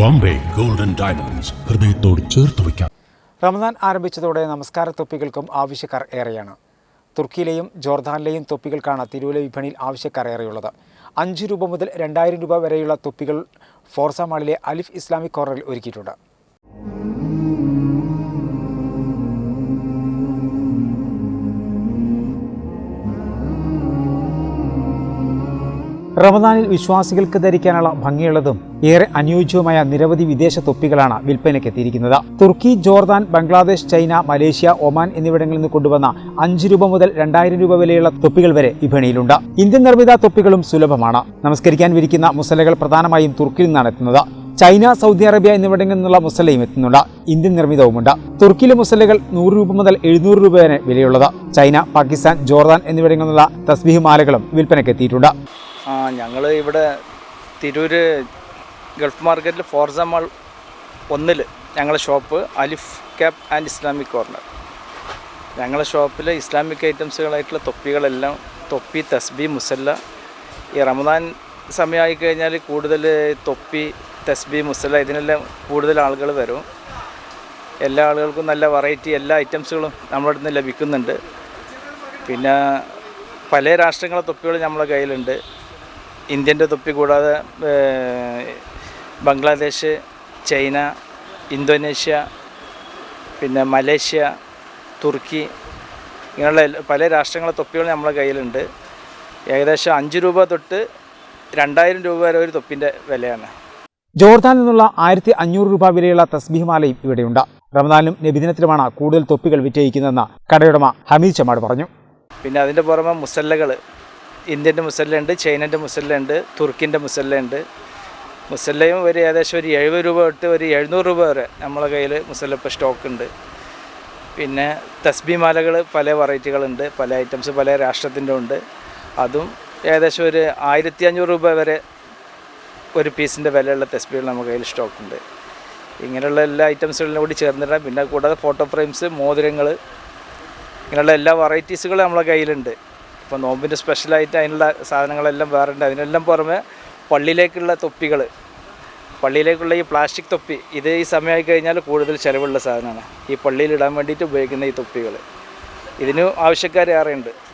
Bombay golden diamonds. ഹൃദയത്തോട് ചേർത്ത് വയ്ക്കാം. റമദാൻ ആരംഭിച്ചതോടെ നമസ്കാര തൊപ്പികൾക്കും ആവശ്യക്കാർ ഏറെയാണ്. തുർക്കിയിലെയും ജോർദാനിലെയും തൊപ്പികൾക്കാണ് തിരുവല്ല വിപണിയിൽ ആവശ്യക്കാർ ഏറെയുള്ളത്. അഞ്ച് രൂപ മുതൽ രണ്ടായിരം രൂപ വരെയുള്ള തൊപ്പികൾ ഫോർസ മാളിലെ അലിഫ് ഇസ്ലാമിക് കോർണറിൽ ഒരുക്കിയിട്ടുണ്ട്. റമദാനിൽ വിശ്വാസികൾക്ക് ധരിക്കാനുള്ള ഭംഗിയുള്ളതും ഏറെ അനുയോജ്യവുമായ നിരവധി വിദേശ തൊപ്പികളാണ് വിൽപ്പനയ്ക്ക് എത്തിയിരിക്കുന്നത്. തുർക്കി Jordan Bangladesh China Malaysia Oman എന്നിവിടങ്ങളിൽ നിന്ന് കൊണ്ടുവന്ന അഞ്ച് രൂപ മുതൽ രണ്ടായിരം രൂപ വിലയുള്ള തൊപ്പികൾ വരെ വിപണിയിലുണ്ട് ഇന്ത്യൻ നിർമ്മിത തൊപ്പികളും സുലഭമാണ്. നമസ്കരിക്കാൻ വിരിക്കുന്ന മുസലകൾ പ്രധാനമായും തുർക്കിയിൽ നിന്നാണ് എത്തുന്നത്. ചൈന സൗദി അറേബ്യ എന്നിവിടങ്ങളിൽ നിന്നുള്ള മുസല്ലയും എത്തുന്നുണ്ട് ഇന്ത്യൻ നിർമ്മിതവുമുണ്ട്. തുർക്കിയിലെ മുസല്ലകൾ നൂറ് രൂപ മുതൽ എഴുന്നൂറ് രൂപ വരെ വിലയുള്ളത്. ചൈന പാകിസ്ഥാൻ ജോർദാൻ എന്നിവിടങ്ങളിൽ നിന്നുള്ള തസ്ബീഹ് മാലകളും വിൽപ്പനയ്ക്ക് എത്തിയിട്ടുണ്ട്. ഞങ്ങൾ ഇവിടെ തിരൂര് ഗൾഫ് മാർക്കറ്റിൽ ഫോർസ മാൾ ഒന്നിൽ ഞങ്ങളെ shop Alif cap and Islamic corner. ഞങ്ങളുടെ ഷോപ്പിൽ ഇസ്ലാമിക് ഐറ്റംസുകളായിട്ടുള്ള തൊപ്പികളെല്ലാം തൊപ്പി തസ്ബി മുസല്ല ഈ റമദാൻ സമയമായി കഴിഞ്ഞാൽ കൂടുതൽ തൊപ്പി തസ്ബി മുസല ഇതിനെല്ലാം കൂടുതൽ ആളുകൾ വരും. എല്ലാ ആളുകൾക്കും നല്ല വെറൈറ്റി എല്ലാ ഐറ്റംസുകളും നമ്മുടെ അടുത്ത് നിന്ന് ലഭിക്കുന്നുണ്ട്. പിന്നെ പല രാഷ്ട്രങ്ങളെ തൊപ്പികൾ നമ്മളെ കയ്യിലുണ്ട്. ഇന്ത്യന്റെ തൊപ്പി കൂടാതെ ബംഗ്ലാദേശ് ചൈന ഇന്തോനേഷ്യ പിന്നെ മലേഷ്യ തുർക്കി ഇങ്ങനെയുള്ള പല രാഷ്ട്രങ്ങളെ തൊപ്പികൾ നമ്മളെ കയ്യിലുണ്ട്. ഏകദേശം അഞ്ച് രൂപ തൊട്ട് രണ്ടായിരം രൂപ വരെ ഒരു തൊപ്പിന്റെ വിലയാണ്. ജോർദാനിൽ നിന്നുള്ള ആയിരത്തി അഞ്ഞൂറ് രൂപ വിലയുള്ള തസ്ബീഹ് മാലയും ഇവിടെയുണ്ട്. റമദാനിലും നബിദിനത്തിലുമാണ് കൂടുതൽ തൊപ്പികൾ വിറ്റഴിക്കുന്നതെന്ന് കടയുടമ ഹമീദ് ചമാട് പറഞ്ഞു. പിന്നെ അതിന്റെ പുറമെ മുസല്ലകൾ ഇന്ത്യന്റെ മുസല്ലുണ്ട് ചൈനന്റെ മുസല്ലുണ്ട് തുർക്കിന്റെ മുസല്ലുണ്ട് മുസല്ലയും ഒരു ഏകദേശം ഒരു എഴുപത് രൂപ തൊട്ട് ഒരു എഴുന്നൂറ് രൂപ വരെ നമ്മളെ കയ്യിൽ മുസല്ല സ്റ്റോക്ക് ഉണ്ട് പിന്നെ തസ്ബി മാലകൾ പല വെറൈറ്റികളുണ്ട് പല ഐറ്റംസ് പല രാഷ്ട്രത്തിന്റെ ഉണ്ട്. അതും ഏകദേശം ഒരു ആയിരത്തി അഞ്ഞൂറ് രൂപ വരെ ഒരു പീസിന്റെ വിലയുള്ള തെസ്ബികൾ നമുക്ക് കയ്യിൽ സ്റ്റോക്ക് ഉണ്ട് ഇങ്ങനെയുള്ള എല്ലാ ഐറ്റംസുകളിലും കൂടി ചേർന്നിടാം. പിന്നെ കൂടാതെ ഫോട്ടോ ഫ്രെയിംസ് മോതിരങ്ങൾ ഇങ്ങനെയുള്ള എല്ലാ വെറൈറ്റീസുകളും നമ്മളെ കയ്യിലുണ്ട്. ഇപ്പോൾ നോമ്പിന്റെ സ്പെഷ്യലായിട്ട് അതിനുള്ള സാധനങ്ങളെല്ലാം വേറെ ഉണ്ട്. അതിനെല്ലാം പുറമെ പള്ളിയിലേക്കുള്ള തൊപ്പികൾ പള്ളിയിലേക്കുള്ള ഈ പ്ലാസ്റ്റിക് തൊപ്പി ഇത് ഈ സമയമായി കഴിഞ്ഞാൽ കൂടുതൽ ചിലവുള്ള സാധനമാണ്. ഈ പള്ളിയിൽ ഇടാൻ വേണ്ടിയിട്ട് ഉപയോഗിക്കുന്ന ഈ തൊപ്പികൾ ഇതിന് ആവശ്യക്കാരേറെ ഏറെയുണ്ട്.